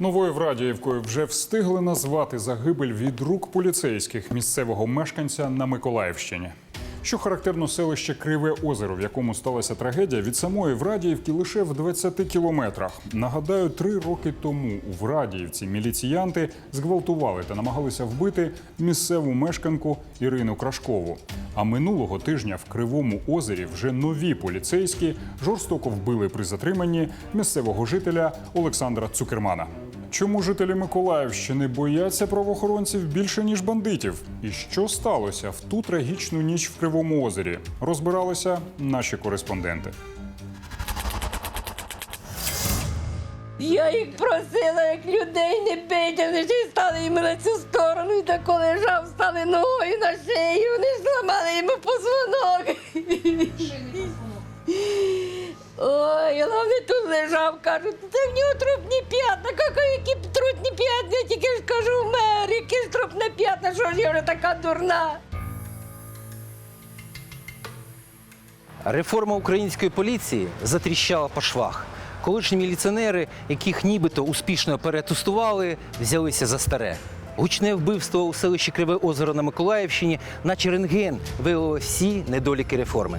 Новою Врадіївкою вже встигли назвати загибель від рук поліцейських місцевого мешканця на Миколаївщині. Що характерно селище Криве озеро, в якому сталася трагедія, від самої Врадіївки лише в 20 кілометрах. Нагадаю, три роки тому у Врадіївці міліціянти зґвалтували та намагалися вбити місцеву мешканку Ірину Крашкову. А минулого тижня в Кривому озері вже нові поліцейські жорстоко вбили при затриманні місцевого жителя Олександра Цукермана. Чому жителі Миколаївщини бояться правоохоронців більше ніж бандитів? І що сталося в ту трагічну ніч в Кривому озері? Розбиралися наші кореспонденти. Я їх просила, як людей не вони ще й стали йому на цю сторону, і тако лежав, стали ногою на шию, вони ж зламали йому позвонок. Ой, тут лежав, кажуть, це в нього трупні п'ятна. Які трупні п'ятна, я тільки ж кажу, вмер, які ж трупні п'ятна, що ж я вже така дурна. Реформа української поліції затріщала по швах. Колишні міліціонери, яких нібито успішно перетестували, взялися за старе. Гучне вбивство у селищі Криве озеро на Миколаївщині, наче рентген, виявило всі недоліки реформи.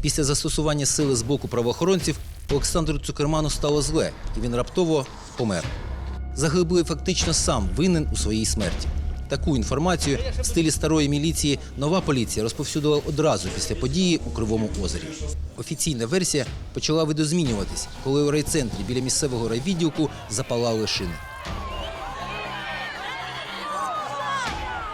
Після застосування сили з боку правоохоронців Олександру Цукерману стало зле, і він раптово помер. Загиблий фактично сам винен у своїй смерті. Таку інформацію в стилі старої міліції нова поліція розповсюдила одразу після події у Кривому озері. Офіційна версія почала видозмінюватись, коли у райцентрі біля місцевого райвідділку запалали шини.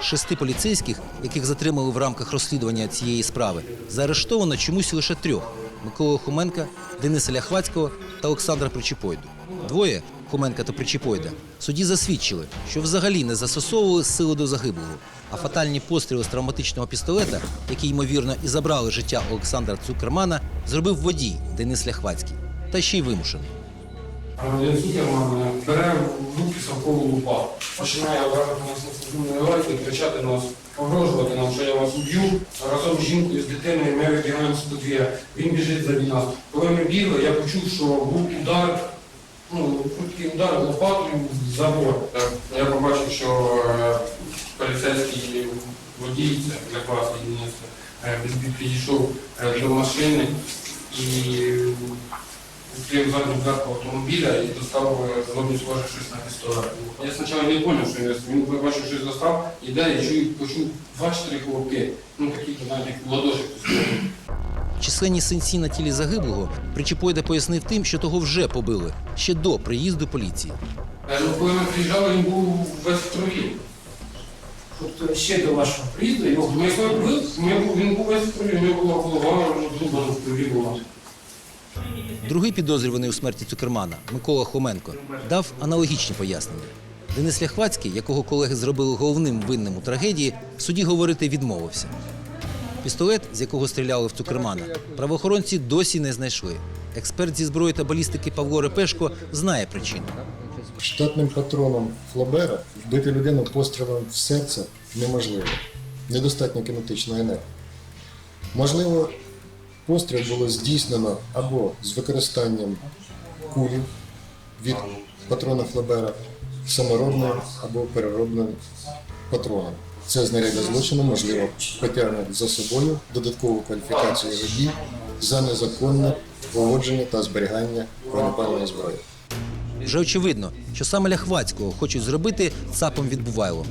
Шести поліцейських, яких затримали в рамках розслідування цієї справи, заарештовано чомусь лише трьох: Микола Хоменка, Дениса Ляхвацького та Олександра Причепойду. Двоє Хоменка та Причепойда судді засвідчили, що взагалі не застосовували сили до загиблого. А фатальні постріли з травматичного пістолета, які ймовірно і забрали життя Олександра Цукермана, зробив водій Денис Ляхвацький, та ще й вимушений. Громадян Цукерман бере в руки совкову лупа, починає ображати нас наливати, кричати нас, погрожувати нам, що я вас уб'ю. Разом з жінкою, з дитиною ми вибігаємо з подвір'я. Він біжить за нас. Коли ми бігли, я почув, що був удар, ну, такий удар лопатою в забор. Я побачив, що е, поліцейський водій, це для вас е, підійшов е, до машини і задню дверку автомобіля і достав е, злобні схоже щось на пістолет. Я спочатку не зрозумів, що він, він побачив, щось достав, іде і чую, почув два-чотири хлопки, ну такі, знаєте, як ладошик. Численні синці на тілі загиблого Причепойда пояснив тим, що того вже побили ще до приїзду поліції. Е, Ну, коли ми приїжджали, він був весь в крові. Тобто ще до вашого приїзду його Ми були, ми він був весь в крові, у нього була голова зубана в крові була. Другий підозрюваний у смерті Цукермана Микола Хоменко дав аналогічні пояснення. Денис Ляхвацький, якого колеги зробили головним винним у трагедії, в суді говорити відмовився. Пістолет, з якого стріляли в Цукермана, правоохоронці досі не знайшли. Експерт зі зброї та балістики Павло Репешко знає причину. Штатним патроном Флобера вбити людину пострілом в серце неможливо. Недостатньо кинетичної енергії. Можливо, постріл було здійснено або з використанням кулі від патрона Флобера, саморобним або переробним патроном. Це знаряддя злочину, можливо, потягне за собою додаткову кваліфікацію його дій за незаконне поводження та зберігання вогнепальної зброї. Вже очевидно, що саме Ляхвацького хочуть зробити цапом відбувайлом.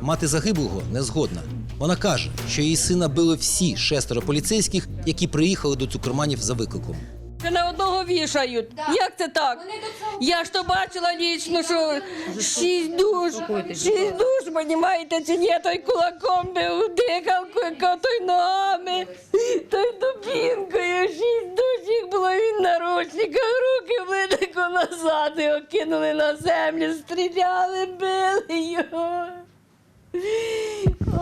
Мати загиблого не згодна. Вона каже, що її сина били всі шестеро поліцейських, які приїхали до цукерманів за викликом. Це на одного вішають. Як це так? Я ж то бачила лічно, що шість душ, шість душ, понімаєте, чи ні, той кулаком бив, дихалкою, той ногами, той дубінкою, шість душ їх було, він на ручниках, руки витеко назад, його кинули на землю, стріляли, били його.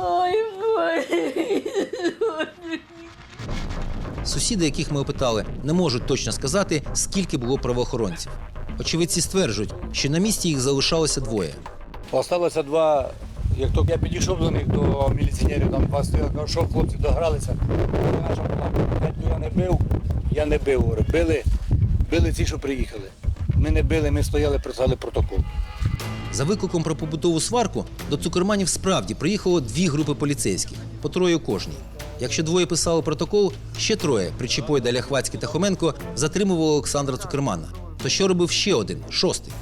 Ой, Боже. Сусіди, яких ми опитали, не можуть точно сказати, скільки було правоохоронців. Очевидці стверджують, що на місці їх залишалося двоє. Осталося два Як тільки я підійшов до них, до міліціонерів, там два стояли, кажу, що хлопці догралися. Наша була, я не бив, я не бив. Били, били ці, що приїхали. Ми не били, ми стояли, писали протокол. За викликом про побутову сварку до цукерманів справді приїхало дві групи поліцейських, по троє кожній. Якщо двоє писали протокол, ще троє Причіпойда, Ляхвацький та Хоменко затримували Олександра Цукермана. То що робив ще один, шостий?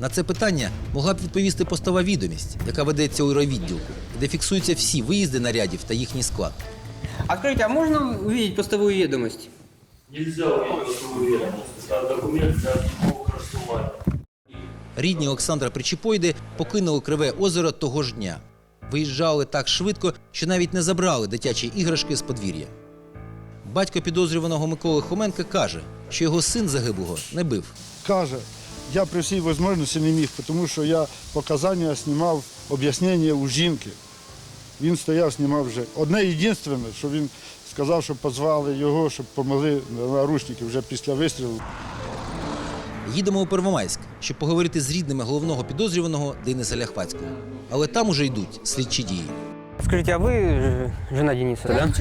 На це питання могла б відповісти постова відомість, яка ведеться у райвідділку, де фіксуються всі виїзди нарядів та їхній склад. А скажите, а можно увидеть постовую ведомость? Нельзя увидеть свою ведомость. Это документ для такого користування. Рідні Олександра Причіпойди покинули Криве озеро того ж дня. Виїжджали так швидко, що навіть не забрали дитячі іграшки з подвір'я. Батько підозрюваного Миколи Хоменка каже, що його син загиблого не бив. каже, я при всій можливості не міг, тому що я показання знімав об'яснення у жінки. Він стояв, знімав вже. Одне єдине, що він сказав, що позвали його, щоб помогли наручники вже після вистрілу. Їдемо у Первомайськ, щоб поговорити з рідними головного підозрюваного Дениса Ляхвацького. Але там уже йдуть слідчі дії. Скажите, а вы э, жена Дениса, да?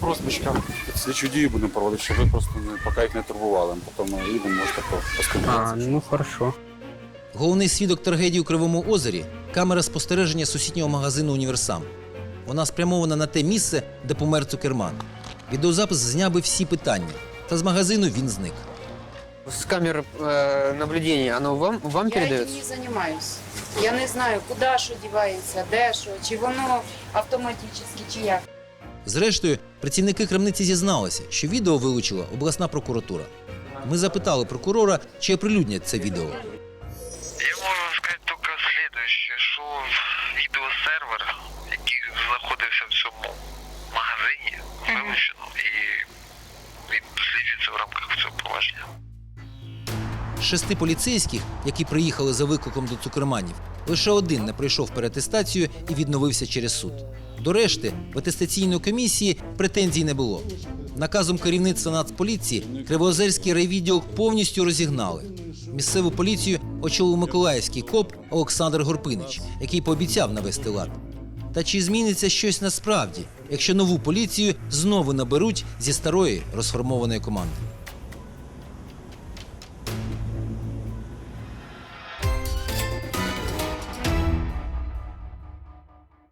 Просто чекав. Слідчі дії будемо проводити, щоб ви просто не- поки їх не турбували. Потім ми їдемо, можете по- А, поспілкуватися. ну хорошо. Головний свідок трагедії у Кривому озері камера спостереження сусіднього магазину Універсам. Вона спрямована на те місце, де помер Цукерман. Відеозапис зняв би всі питання. Та з магазину він зник. С камер э, наблюдения, оно вам, вам Я передается? этим не займаюсь. Я не знаю, куди що дівається, де що, чи воно автоматично, чи як. Зрештою, працівники крамниці зізналися, що відео вилучила обласна прокуратура. Ми запитали прокурора, чи оприлюднять це відео. Шести поліцейських, які приїхали за викликом до цукерманів, лише один не пройшов перетестацію і відновився через суд. До решти в атестаційної комісії претензій не було. Наказом керівництва Нацполіції Кривоозерський райвідділ повністю розігнали. Місцеву поліцію очолив миколаївський коп Олександр Горпинич, який пообіцяв навести лад. Та чи зміниться щось насправді, якщо нову поліцію знову наберуть зі старої розформованої команди?